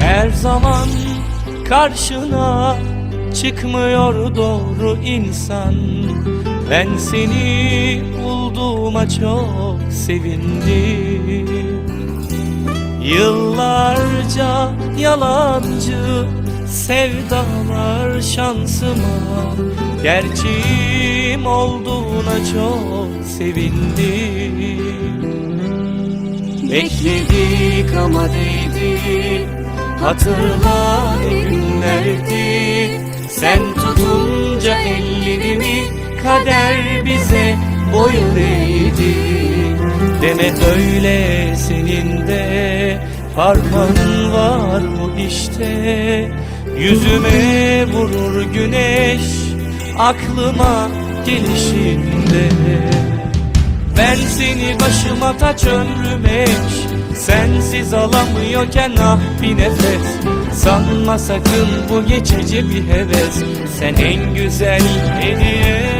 Her zaman karşına çıkmıyor doğru insan. Ben seni bulduğuma çok sevindim. Yıllarca yalancı sevdalar şansıma Gerçeğim olduğuna çok sevindim. Bekledik ama değdi Hatırla ne günlerdi. Sen tutunca ellerimi Kader bize boyun eğdi. Deme öyle senin de Parmağın var mı işte. Yüzüme vurur güneş Aklıma gelişinde. Ben seni başıma taç ömrüm eş Sensiz alamıyorken ah bir nefes. Sanma sakın bu geçici bir heves Sen en güzel hediye